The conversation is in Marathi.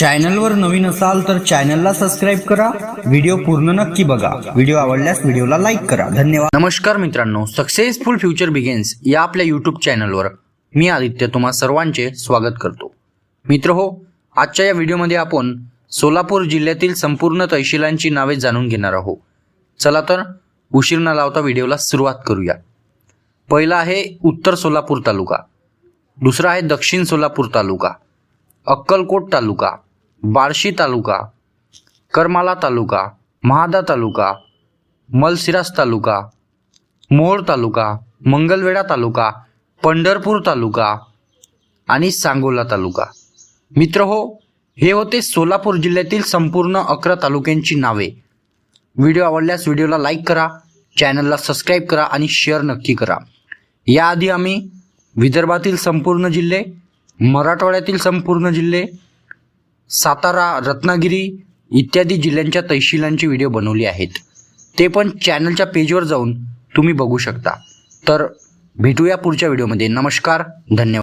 चॅनलवर नवीन असाल तर चॅनलला सबस्क्राईब करा. व्हिडिओ पूर्ण नक्की बघा. व्हिडिओ आवडल्यास व्हिडिओला लाईक करा. धन्यवाद. नमस्कार मित्रांनो. सक्सेसफुल फ्युचर बिगेन्स या आपल्या यूट्यूब चॅनलवर मी आदित्य तुम्हा सर्वांचे स्वागत करतो. मित्र हो आजच्या या व्हिडिओमध्ये आपण सोलापूर जिल्ह्यातील संपूर्ण तहसीलांची नावे जाणून घेणार आहोत. चला तर उशीर न लावता व्हिडिओला सुरुवात करूया. पहिला आहे उत्तर सोलापूर तालुका. दुसरा आहे दक्षिण सोलापूर तालुका. अक्कलकोट तालुका. बार्शी तालुका करमाला तालुका महादा तालुका मलसिरास तालुका मोहोळ तालुका मंगलवेढा तालुका पंढरपूर तालुका आणि सांगोला तालुका. मित्र हो हे होते सोलापूर जिल्ह्यातील संपूर्ण अकरा तालुक्यांची नावे. व्हिडिओ आवडल्यास व्हिडिओला लाईक करा चॅनलला सबस्क्राईब करा आणि शेअर नक्की करा. याआधी आम्ही विदर्भातील संपूर्ण जिल्हे मराठवाड्यातील संपूर्ण जिल्हे सातारा रत्नागिरी इत्यादी जिल्ह्यांच्या तहसीलांचे व्हिडिओ बनवले आहेत. ते पण चॅनलच्या पेजवर जाऊन तुम्ही बघू शकता. तर भेटूया पुढच्या व्हिडिओमध्ये नमस्कार धन्यवाद.